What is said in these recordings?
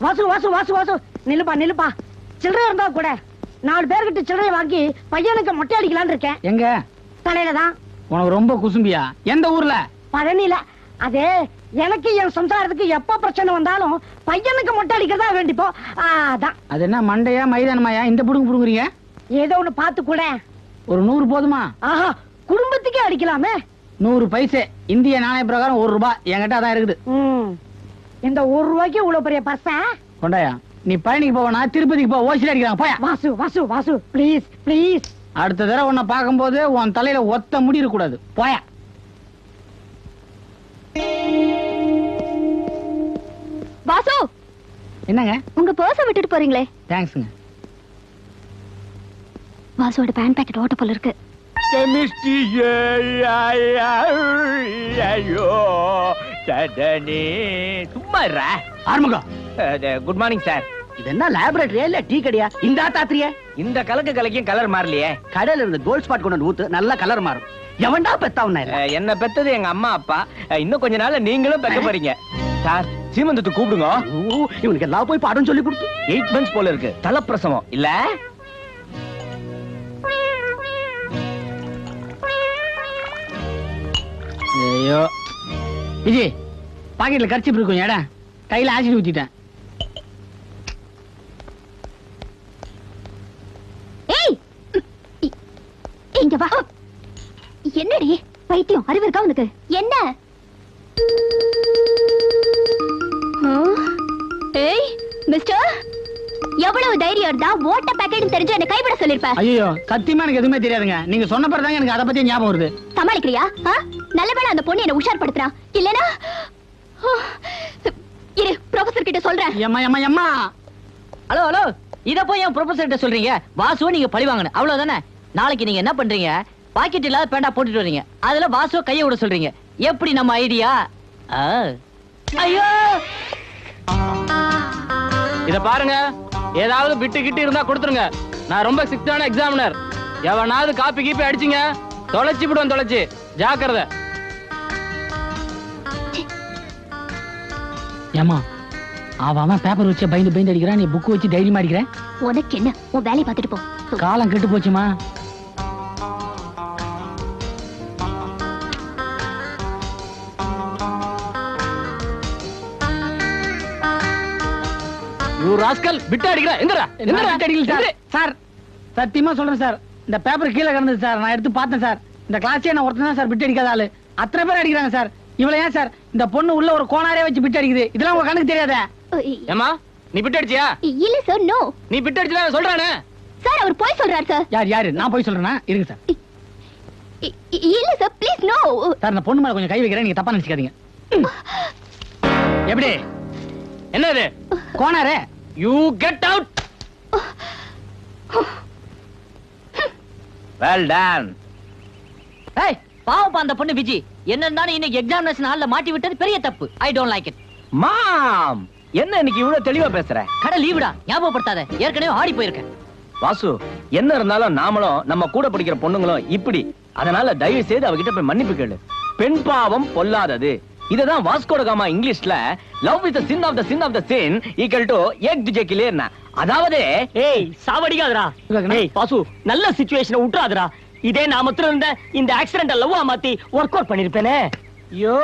வாசு வாசு வாசு வாசு. நில்லுப்பா நில்லுப்பா. சில்லறை இருந்தா கூட நாலு பேர்கிட்ட சில்லறை வாங்கி பையனுக்கு மொட்டை அடிக்கலாம்னு இருக்கேன். எங்க? தலையில தான். உனக்கு ரொம்ப குசும்பியா? எந்த ஊர்ல? பழனியில. அதே எனக்கு என் சம்சாரத்துக்கு எப்ப பிரச்சனை வந்தாலும் பையனுக்கு மொட்டை அடிக்கிறதா வேண்டிப்போ. ஆ, அதான். அது என்ன மண்டையா மைதானமாயா? இந்த புடுங்க புடுங்குறீங்க? ஏதோ ஒண்ணு பார்த்து கூட. ஒரு நூறு போதுமா? ஆஹா குடும்பத்துக்கே அடிக்கலாமே. நூறு பைசே. இந்திய நாணய பிரகாரம் ஒரு ரூபாய் என்கிட்ட அதான் இருக்குது. ம். இந்த ஒரு ரூபாய்க்கு இவ்வளவு பெரிய பர்சன் கொண்டாயா நீ பழனிக்கு போவனா திருப்பதிக்கு போ ஓசில அடிக்கிறாங்க போயா. வாசு வாசு வாசு ப்ளீஸ் ப்ளீஸ் அடுத்த தடவை உன்னை பார்க்கும்போது உன் தலையில ஒத்த முடி இருக்க கூடாது போயா. வாசு! என்னங்க? உங்க பர்ஸ விட்டுட்டு போறீங்களே. தேங்க்ஸுங்க வாசுவோட பேண்ட் பாக்கெட் ஓட்ட போல இருக்கு. கெமிஸ்ட்ரி ஐயோ சடனே ஆரம்பிக்கும் அது, குட் மார்னிங் சார் இது என்ன லேபரேட்டரியா இல்ல டீ கடையா? இந்த தாத்திரியா இந்த கலக்கு கலக்கியும் கலர் மாறலையே. கடையில இருந்து கோல்ட் ஸ்பாட் கொண்டு ஊத்து நல்ல கலர் மாறும். எவன்டா பெத்தவன என்ன பெத்தது எங்க அம்மா அப்பா. இன்னும் கொஞ்ச நாள்ல நீங்களும் பெக்க போறீங்க. சார் சீமந்தத்தை கூப்பிடுங்க. இவனுக்கு எல்லாம் போய் பாடம் சொல்லி கொடுத்து. எயிட் மந்த்ஸ் போல இருக்கு. தலைப்பிரசவம். இல்ல? ஐயோ. விஜய் பாக்கெட்ல கரிச்சிப்பு இருக்கும் ஏடா? கையில ஆசிட் ஊத்திட்டேன். இங்க வா. என்னடி? பைத்தியம் அறிவு இருக்கா உனக்கு? என்ன? ஏய் மிஸ்டர் எவ்வளவு தைரியம் இருந்தா ஓட்ட பாக்கெட் தெரிஞ்சு என்ன கைவிட சொல்லிருப்ப. ஐயோ சத்தியமா எனக்கு எதுவுமே தெரியாதுங்க. நீங்க சொன்ன பிறகு எனக்கு அதை பத்தி ஞாபகம் வருது. சமாளிக்கிறியா? ஆ? நல்லவேளை அந்த பொண்ணு என்ன உஷார்படுத்துறா. இல்லனா கிட்ட சொல்றேன். எம்மா எம்மா எம்மா. Hello hello. இத போய் என் ப்ரொஃபசர் கிட்ட சொல்றீங்க? வாசுவை நீங்க பழி வாங்கணும். அவ்வளவுதானே? நாளைக்கு நீங்க என்ன பண்றீங்க? பாக்கெட் இல்லாத பேண்டா போட்டுட்டு வர்றீங்க அதுல வாசுவை கைய விட சொல்றீங்க. எப்படி நம்ம ஐடியா? ஐயோ! இத பாருங்க. ஏதாவது விட்டு கிட்டு இருந்தா கொடுத்துருங்க. நான் ரொம்ப சிக்ஸ்டான எக்ஸாமினர் எவனாவது காப்பி கீப்பி அடிச்சிங்க. தொலைச்சி விடுவேன் தொலைச்சி. ஜாக்கிரதை. ஏமா அவன் பேப்பர் வச்சு பயந்து பயந்து அடிக்கிறான். நீ புக் வச்சு டைரியம் அடிக்கிற? உனக்கு என்ன? உன் வேலையை பார்த்துட்டு போ. காலம் கெட்டு போச்சுமா? ராஸ்கல் விட்டு அடிக்கிற. எங்கடா எங்கடா அடிக்கல சார். சார் சத்தியமா சொல்றேன் சார். இந்த பேப்பர் கீழே கிடந்தது சார். நான் எடுத்து பார்த்தேன் சார். இந்த கிளாஸே நான் ஒருத்தன் தான் சார் பிட்டு அடிக்காத ஆளு. அத்தனை பேர் அடிக்கிறாங்க சார். இவ்வளவு ஏன் சார்? இந்த பொண்ணு உள்ள ஒரு கோணாரே வச்சு பிட்டு அடிக்குது. இதெல்லாம் உங்க கண்ணுக்கு தெரியாதே. ஏமா நீ பிட்டு அடிச்சியா? இல்ல சார் நோ நீ பிட்டு அடிச்சதா சொல்றானே? சார் அவர் போய் சொல்றாரு சார். யார் யாரு? நான் போய் சொல்றேனா? இருக்கு சார். இல்ல சார் ப்ளீஸ் நோ சார் இந்த பொண்ணு மேல கொஞ்சம் கை வைக்கிறேன். நீங்க தப்பா நினைச்சுக்காதீங்க. எப்படி? என்னது கோணாரே you get out well done ஏய் பாவப்பா அந்த பொண்ணு விஜி. என்ன இருந்தாலும் இன்னைக்கு எக்ஸாமினேஷன் ஹால்ல மாட்டி விட்டது பெரிய தப்பு. I don't like it mom என்ன இன்னைக்கு இவ்வளவு தெளிவா பேசுற? கடை லீவுடா ஞாபகப்படுத்தாத. ஏற்கனவே ஆடி போயிருக்கேன். வாசு என்ன இருந்தாலும் நாமளும் நம்ம கூட படிக்கிற பொண்ணுங்களும் இப்படி. அதனால தயவு செய்து அவகிட்ட போய் மன்னிப்பு கேளு. பெண் பாவம் பொல்லாதது. இததான் வாஸ்கோட காமா இங்கிலீஷ்ல love with sin of the sin of the sin equal to ஏக் துஜே கிளியர்னா அதாவது ஏய் சாவடிக்காதடா. ஏய் பாசு நல்ல சிச்சுவேஷனை விட்டுறாதடா இதே நான் மாத்திரம் இருந்த இந்த ஆக்சிடென்ட் லவ்வா மாத்தி ஒர்க் அவுட் பண்ணிருப்பேனே. ஐயோ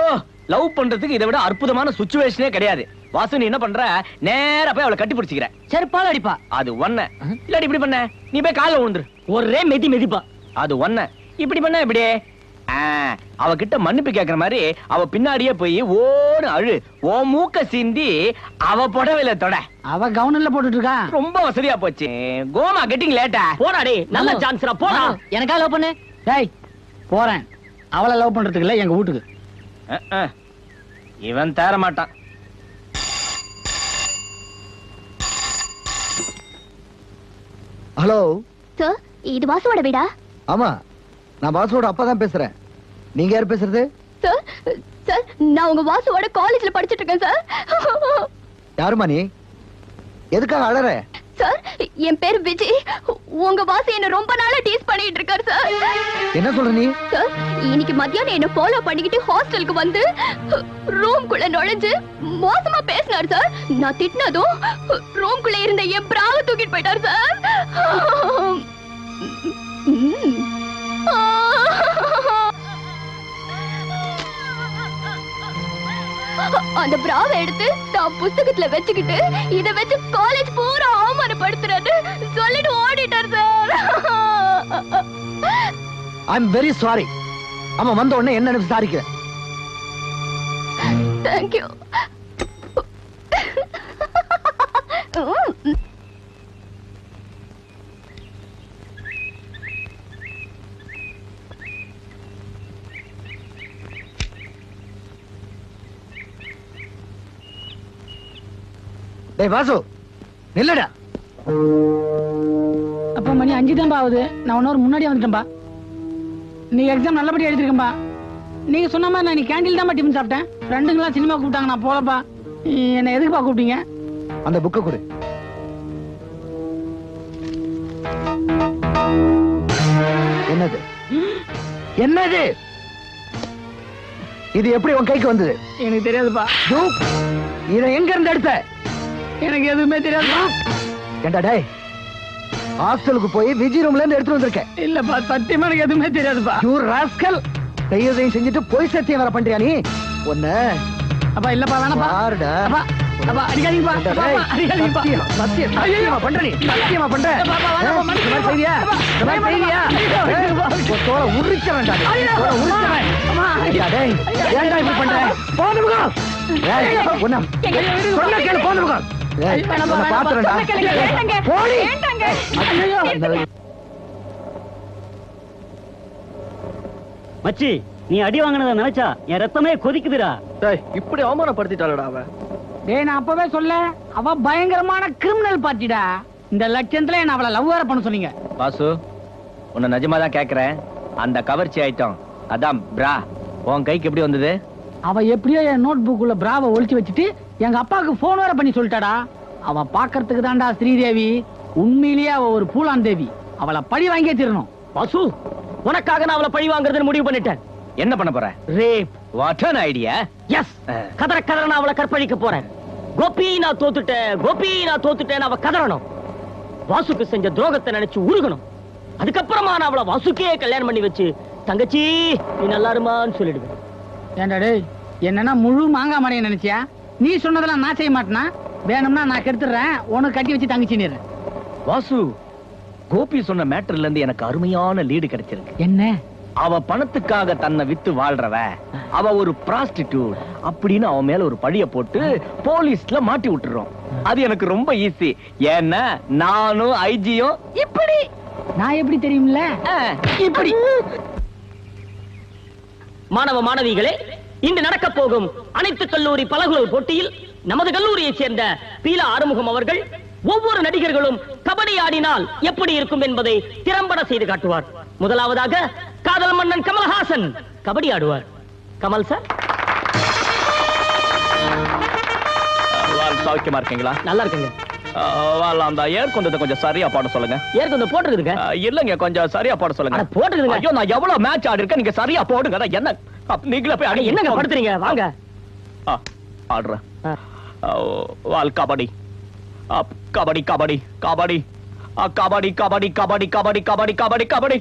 லவ் பண்றதுக்கு இதை விட அற்புதமான சுச்சுவேஷனே கிடையாது. வாசு நீ என்ன பண்ற? நேரா போய் அவளை கட்டி பிடிச்சிக்கிற. செருப்பால் அடிப்பா. அது ஒண்ண. இல்லாட்டி இப்படி பண்ண. நீ போய் கால்ல விழுந்துரு ஒரே மெதி மெதிப்பா. அது ஒண்ண. இப்படி பண்ண இப்படி ஆ, அவகிட்ட மன்னிப்பு கேக்குற மாதிரி அவ பின்னாடியே போய் ஓடு அழு. ஓ மூக்க சிந்தி அவ புடவையில தொட. அவ கவர்னர்ல போட்டுட்டு இருக்கா ரொம்ப வசதியா போச்சு. கோமா கெட்டிங் லேட்டா. போடா டேய் நல்ல. சான்ஸ்ரா போடா. எனக்கா லவ் பண்ணு? டேய் போறேன். அவளை லவ் பண்றதுக்கு இல்ல எங்க வீட்டுக்கு. இவன் தேர மாட்டான் ஹலோ. சார் இது வாசுவோட வீடா? ஆமா நான் பாசுவோட அப்பா தான் பேசுறேன். நீங்க யார் பேசுறது? சார் சார் நான் உங்க வாசுவோட காலேஜ்ல படிச்சிட்டு இருக்கேன் சார். யாருமா நீ? எதுக்காக அழற? சார் என் பேர் விஜய் உங்க பாஸ் என்ன ரொம்ப நாளா டீஸ் பண்ணிட்டு இருக்காரு சார் என்ன சொல்ற நீ? சார் இன்னைக்கு மத்தியானம் என்ன ஃபாலோ பண்ணிக்கிட்டு ஹாஸ்டலுக்கு வந்து ரூம்குள்ள நுழைஞ்சு மோசமா பேசினார் சார் நான் திட்டினதும் ரூம்குள்ள இருந்த என் பிராவ தூக்கிட்டு போயிட்டார் சார் அந்த பிராவை எடுத்து நான் புஸ்தகத்துல வச்சுக்கிட்டு இத வச்சு காலேஜ் பூரா அவமானப்படுத்துறாரு சொல்லிட்டு ஓடிட்டார் sir. I am very sorry அவன் வந்த உடனே என்ன விசாரிக்கிறேன் தேங்க்யூ டேய் வாசு நில்லுடா. அப்ப மணி அஞ்சு தான்பா ஆகுது. நான் ஒன்னொரு முன்னாடியே வந்துட்டேன்பா. நீ எக்ஸாம் நல்லபடியா எழுதிருக்கேன்பா. நீங்க சொன்ன மாதிரி நான் நீ கேண்டீன் தான்ப்பா டிஃபன் சாப்பிட்டேன். ஃப்ரெண்டுங்களாம் சினிமா கூப்பிட்டாங்க நான் போலப்பா. நீ என்னை எதுக்குப்பா கூப்பிட்டீங்க? அந்த புக்கை கொடு. என்னது? என்னது? இது எப்படி உன் கைக்கு வந்தது? எனக்கு தெரியாதுப்பா. இதை எங்க இருந்து எடுத்த? எனக்கு எதுவுமே தெரியாதுப்பா ஏண்டா டேய் ஹாஸ்டலுக்கு போய் விஜி ரூம்ல இருந்து எடுத்துட்டு வந்திருக்கேன் இல்லப்பா சத்தியமா எனக்கு எதுவுமே தெரியாதுப்பா. யூ ராஸ்கல் செய்யறதையும் செஞ்சுட்டு போய் சத்தியம் வர பண்றியா நீ? ஒண்ணு அப்பா இல்லப்பா வேணாப்பா. பாருடா அப்பா அப்பா அடிக்காதீங்கப்பா. அடிக்காதீங்கப்பா. சத்தியம், சத்தியம், பண்ற நீ? சத்தியமா பண்ற? ஏய், உன் தோலை உரிச்ச வேண்டாம் தோலை ஏண்டா டேய், ஏன்டா இப்படி பண்ற? போன முகம். சொன்னா கேளு, போன முகம். மச்சி நீ அடி வாங்கினத நினைச்சா என் ரத்தமே கொதிக்குதுடா. இப்படி அவமானப்படுத்திட்டாளடா அவ. டேய் நான் அப்பவே சொல்ல அவ பயங்கரமான கிரிமினல் பார்ட்டிடா. இந்த லட்சத்துல என்ன அவளை லவ் வேற பண்ண சொன்னீங்க. வாசு உன்னை நிஜமா தான் கேக்குறேன். அந்த கவர்ச்சி ஐட்டம். அதான் பிரா உன் கைக்கு எப்படி வந்தது? அவ எப்படியோ என் நோட் புக்குள்ள பிராவ ஒளிச்சு வச்சுட்டு எங்க அப்பாவுக்கு போன் வேற பண்ணி சொல்லிட்டாடா. அவ பாக்குறதுக்கு தான்டா ஸ்ரீதேவி. உண்மையிலேயே அவ ஒரு பூலான் தேவி. அவளை பழி வாங்கியே தீரணும். வாசு உனக்காக நான் அவளை பழி வாங்குறதுன்னு முடிவு பண்ணிட்டேன். என்ன பண்ண போற? Rape. What an idea yes கதற கதற நான் அவளை கற்பழிக்க போறேன். கோபி நான் தோத்துட்டேன். கோபி நான் தோத்துட்டேன் அவ கதறணும். வாசுக்கு செஞ்ச துரோகத்தை நினைச்சு உருகணும். அதுக்கப்புறமா நான் அவளை வாசுக்கே கல்யாணம் பண்ணி வச்சு தங்கச்சி நீ நல்லா இருமான்னு சொல்லிடுவேன். ஏன்டா டேய் என்னன்னா முழு மாங்காய் மடையை நினைச்சியா? நீ சொன்னதெல்லாம் நான் செய்ய மாட்டேனா? வேணும்னா நான் கெடுத்துறேன் உனக்கு கட்டி வச்சு தங்கச்சின்னு வாசு கோபி சொன்ன மேட்டர்ல இருந்து எனக்கு அருமையான லீடு கிடைச்சிருக்கு. என்ன? அவ பணத்துக்காக தன்னை வித்து வாழ்றவ அவ ஒரு பிராஸ்டிடியூட் அப்படின்னு அவன் மேல ஒரு பழிய போட்டு போலீஸ்ல மாட்டி விட்டுறோம். அது எனக்கு ரொம்ப ஈஸி ஏன்னா நானும் ஐஜியும் இப்படி? நான் எப்படி தெரியும்ல? இப்படி. மாணவ மாணவிகளே இன்று நடக்க போகும் அனைத்து கல்லூரி பலகுழல் போட்டியில் நமது கல்லூரியைச் சேர்ந்த பீலா ஆறுமுகம் அவர்கள் ஒவ்வொரு நடிகர்களும் கபடி ஆடினால் எப்படி இருக்கும் என்பதை திறம்பட செய்து காட்டுவார். முதலாவதாக காதல் மன்னன் கமல்ஹாசன் கபடி ஆடுவார். கமல் சார்? சௌக்கியமா இருக்கீங்களா? நல்லா இருக்குங்க. வாழ் அந்த ஏர் கொண்டதை கொஞ்சம் சரியா பாட சொல்லுங்க. ஏற்கு வந்து போட்டுருக்குதுங்க இல்லங்க கொஞ்சம் சரியா பாட சொல்லுங்க. அட, போட்டுக்குதுங்க. ஐயோ நான் எவ்வளவு மேட்ச் ஆடி இருக்கேன் நீங்க சரியா போடுங்க. என்ன? நீங்களே போய் அட, என்னங்க படுத்துறீங்க? வாங்க. ஆ, ஆடுறேன். வால் கபடி. கபடி கபடி கபடி. கபடி கபடி கபடி கபடி கபடி கபடி கபடி.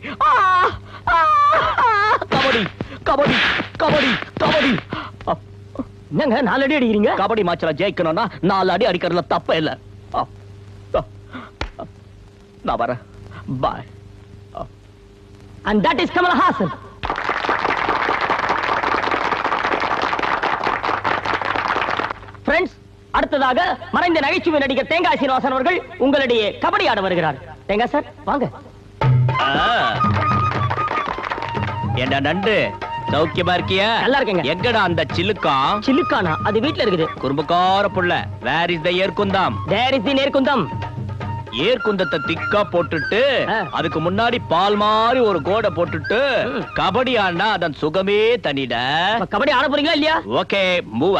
கபடி கபடி கபடி கபடி. என்னங்க நாலு அடி அடிக்கிறீங்க? கபடி மேட்ச்ல ஜெயிக்கணும்னா நாலு அடி அடிக்கிறதுல தப்பே இல்ல. நான் வரேன். பாய் and that is Kamal Haasan friends அடுத்ததாக மறைந்த நகைச்சுவை நடிகர் தேங்காய் சீனிவாசன் அவர்கள் உங்களிடையே கபடி ஆட வருகிறார். தேங்காய் சார் வாங்க. என்ன நண்டு? சௌக்கியமா இருக்கியா? நல்லா இருக்கேங்க. எங்கடா அந்த சிலுக்கம் சில்லுக்கானா அது வீட்ல இருக்குது. குறும்புக்கார புள்ள. Where is the ஏர்குந்தாம் there is the நேர்குந்தம் ஏர்குந்தத்தை திக்கா போட்டுட்டு. அதுக்கு முன்னாடி பால் மாதிரி ஒரு கோடை போட்டுட்டு. கபடி ஆடினா அதன் சுகமே தனிட. கபடி ஆட போறீங்களா இல்லையா? ஓகே மூவ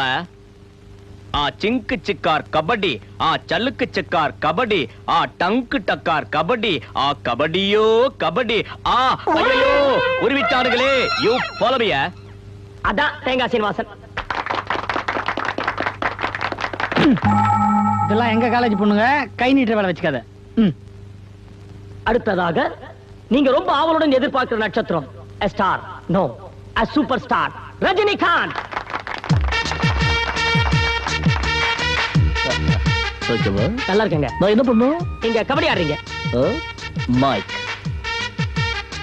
ஆ சிங்கு சிக்கார் கபடி ஆ சல்லுக்கு சிக்கார் கபடி ஆ டங்கு டக்கார் கபடி ஆ கபடியோ கபடி ஆ ஐயோ உருவிட்டார்களே யூ போலவிய அதான் தேங்காய் சீனிவாசன். இதெல்லாம் எங்க காலேஜ் பொண்ணுங்க? கை நீட்டுற வேலை வச்சுக்காத. அடுத்ததாக நீங்க ரொம்ப ஆவலுடன் எதிர்பார்க்கிற நட்சத்திரம் star no super star Rajinikanth. நல்லா இருக்கேங்க நான் என்ன பண்ணும் நீங்க கபடி ஆடுறீங்க. மைக்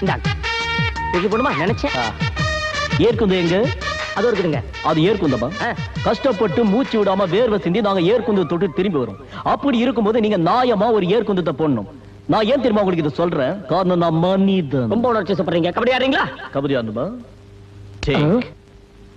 இந்தாங்க தூக்கி போடுமா? நினைச்சேன். ஏற்குந்து எங்க? அது இருக்குதுங்க. அது ஏற்குந்தமா. கஷ்டப்பட்டு மூச்சு விடாம வேர்வை சிந்தி நாங்க ஏற்குந்து தொட்டு திரும்பி வரோம். அப்படி இருக்கும்போது நீங்க நியாயமா ஒரு ஏற்குந்தத்தை போடணும். நான் ஏன் தெரியுமா உங்களுக்கு இதை சொல்றேன்? காரணம் நான் மனிதன். ரொம்ப உணர்ச்சி சொல்றீங்க கபடி ஆடுறீங்களா? கபடி ஆடணுமா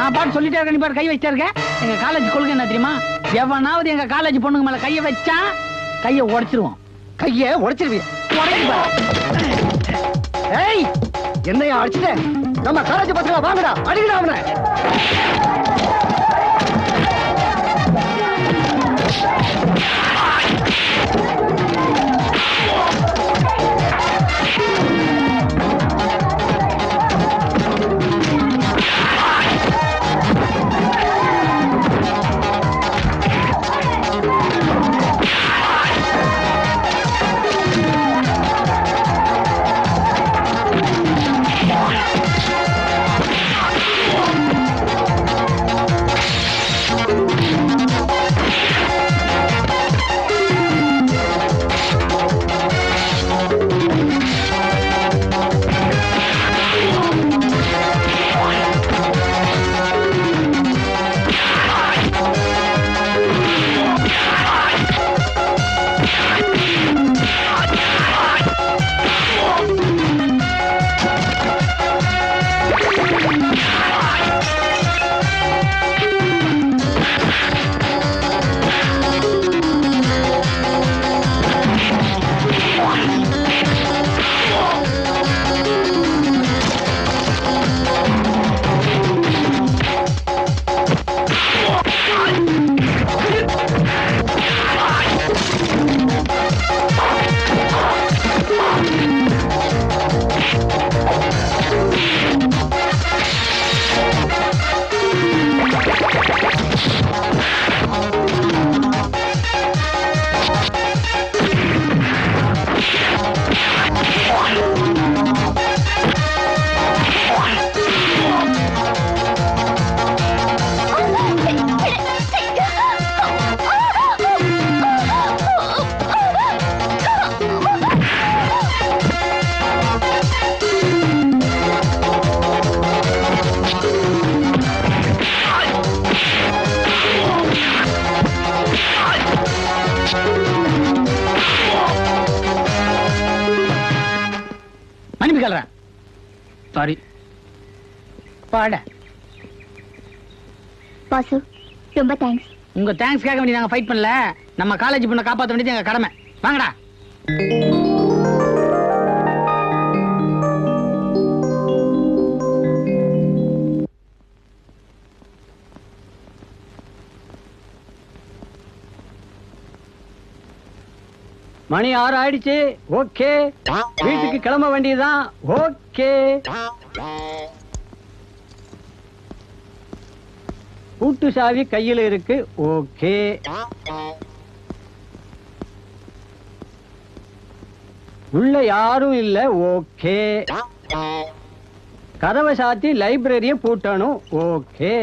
நான் பாட்டு சொல்லிட்டே இருக்கேன் நீ பாரு கை வச்சிட்டே எங்க காலேஜ் கொள்கை என்ன தெரியுமா? எவனாவது எங்க காலேஜ் பொண்ணுங்க மேல கைய வச்சா கைய உடைச்சிருவோம் கைய உடைச்சிருவிய? ஏய் என்னையா அடிச்சுட்டேன் நம்ம காலேஜ் பசங்க வாங்கடா அடிக்கடா அவனை. பாட. பாசு ரொம்ப தேங்க்ஸ் உங்க தேங்க்ஸ் கேட்க வேண்டிய நாங்க ஃபைட் பண்ணல. நம்ம காலேஜ் பொண்ணை காப்பாத்த வேண்டியது எங்க கடமை. வாங்கடா. மணி ஆறு ஆயிடுச்சு. ஓகே. வீட்டுக்கு கிளம்ப வேண்டியதுதான். ஓகே. பூட்டு சாவி கையில இருக்கு. ஓகே. உள்ள யாரும் இல்ல. ஓகே. கதவை சாத்தி லைப்ரரிய பூட்டணும். ஓகே.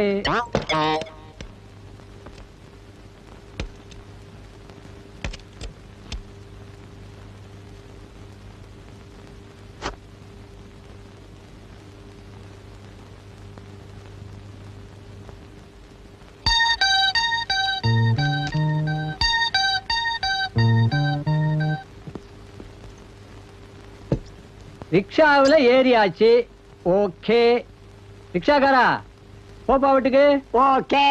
ரிக்ஷாவுல ஏறியாச்சு. ஓகே. ரிக்ஷாக்காரா போப்பா வீட்டுக்கு. ஓகே?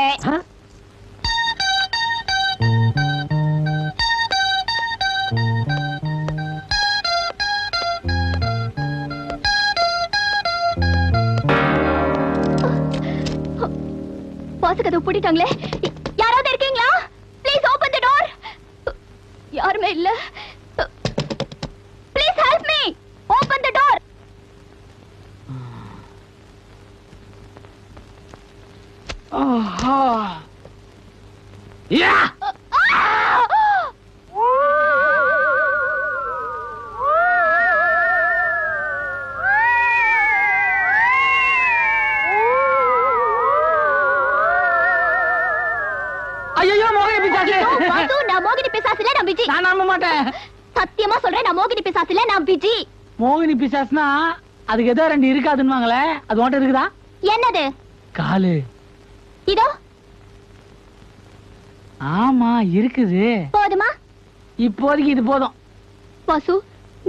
பாசு கதவு பூட்டிட்டாங்களே யாராவது இருக்கீங்களா? ப்ளீஸ் ஓபன் தி டோர் யாருமே இல்ல. சத்தியமா சொல்றேன் நான் மோகினி பிசாசுல நான் விஜி. மோகினி பிசாசுனா அதுக்கு ஏதோ ரெண்டு இருக்காதுன்னுவாங்களே அது உன்ட்ட இருக்குதா? என்னது? காலு. இதோ. ஆமா இருக்குது. போதுமா? இப்போதைக்கு இது போதும். வாசு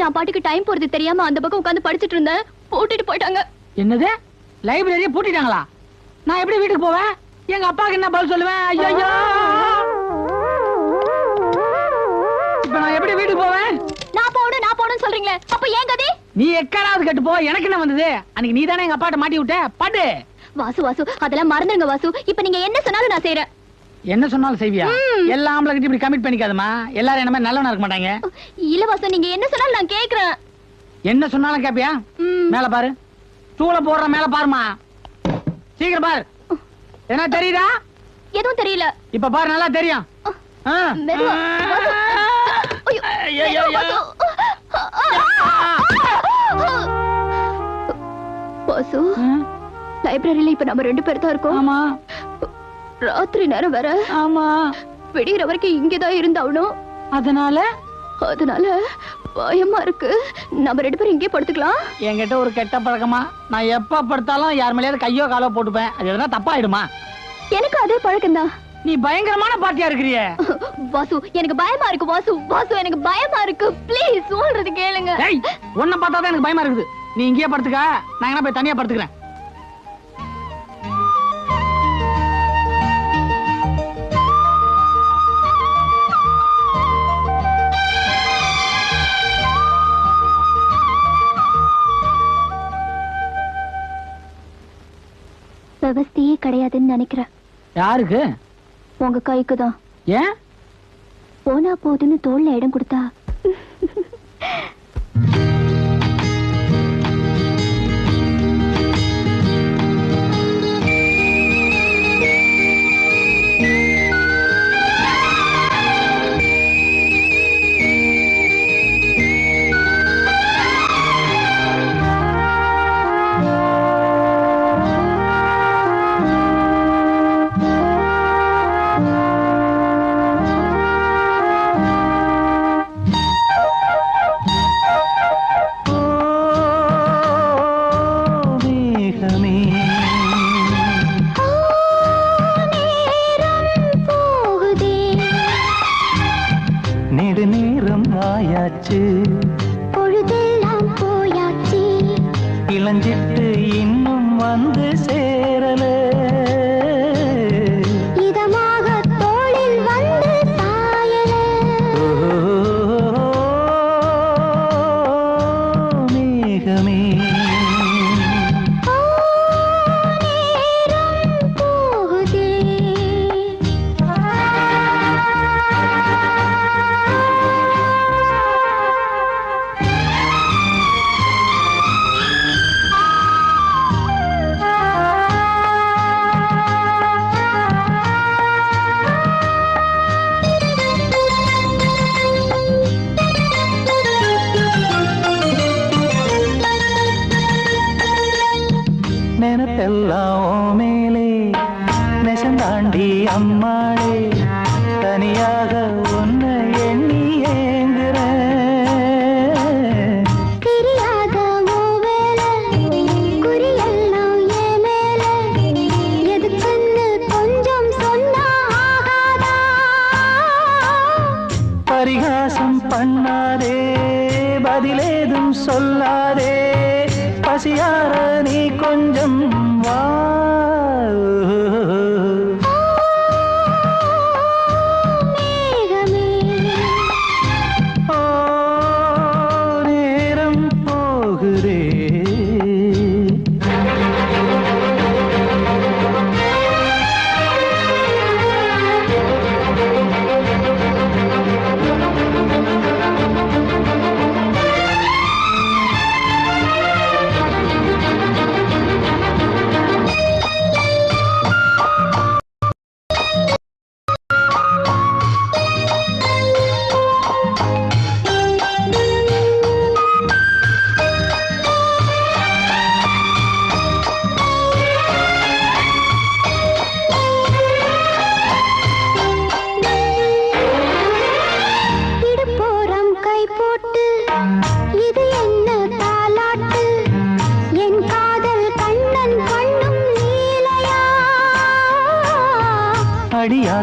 நான் பாட்டுக்கு டைம் போறது தெரியாம அந்த பக்கம் உட்கார்ந்து படிச்சிட்டு இருந்தேன். போட்டுட்டு போயிட்டாங்க. என்னது? லைப்ரரியை பூட்டிட்டாங்களா? நான் எப்படி வீட்டுக்கு போவேன்? எங்க அப்பாவுக்கு என்ன பதில் சொல்லுவேன்? ஐயோ இப்ப நான் எப்படி வீட்டுக்கு போவேன்? நான் போகணும் நான் போகணும்னு சொல்றீங்களே. அப்ப ஏன் கதி? நீ எக்கடாவது கட்டு போ எனக்கு என்ன வந்தது? அன்னைக்கு நீ தானே எங்க அப்பாட்ட மாட்டி விட்ட? பாட்டு வாசு வாசு அதெல்லாம் மறந்துருங்க வாசு. இப்ப நீங்க என்ன சொன்னாலும் நான் செய்யறேன் என்ன சொன்னாலும் செய்வியா? எல்லா ஆம்பளை கிட்ட இப்படி கமிட் பண்ணிக்காதமா எல்லாரும் என்ன மாதிரி நல்லவனா இருக்க மாட்டாங்க. இல்ல வாசு நீங்க என்ன சொன்னாலும் நான் கேக்குறேன். என்ன சொன்னாலும் கேப்பியா. மேல பாரு. சூளை போடுற மேல பாருமா சீக்கிரம் பாரு. என்ன தெரியுதா? எதுவும் தெரியல. இப்ப பாரு நல்லா தெரியும். மெதுவா. வாசு. லைப்ரரியில இப்ப நம்ம ரெண்டு பேர் தான் இருக்கோம். ஆமா. ராத்திரி நேரம் வேற. ஆமா. விடிகிற வரைக்கும் இங்கதான் இருந்தாகணும் அதனால? அதனால பயமா இருக்கு. நம்ம ரெண்டு பேரும் இங்கே படுத்துக்கலாம். என்கிட்ட ஒரு கெட்ட பழக்கமா? நான் எப்ப படுத்தாலும் யார் மேலேயாவது கையோ காலோ போட்டுப்பேன். அது எதனா தப்பாயிடுமா? எனக்கு அதே பழக்கம்தான். நீ பயங்கரமான பாட்டியா இருக்கிறியே. வாசு எனக்கு பயமா இருக்கு வாசு. வாசு எனக்கு பயமா இருக்கு. ப்ளீஸ் சொல்றது கேளுங்க. ஏய் உன்னை பார்த்தா தான் எனக்கு பயமா இருக்குது. நீ இங்கேயே படுத்துக்க நான் எங்கன்னா போய் தனியா படுத்துக்கிறேன். விவஸ்தையே கிடையாதுன்னு நினைக்கிறேன். யாருக்கு? உங்க கைக்கு தான் ஏன்? போனா போதுன்னு தோல்ல இடம் கொடுத்தா ஆயாச்சு பொழுதெல்லாம் போயாச்சு. இளஞ்சிட்டு இன்னும் வந்து சேரல.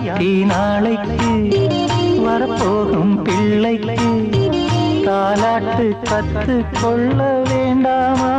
பாட்டி நாளைக்கு வரப்போகும் பிள்ளைக்கு தாலாட்டு கத்து கொள்ள வேண்டாமா?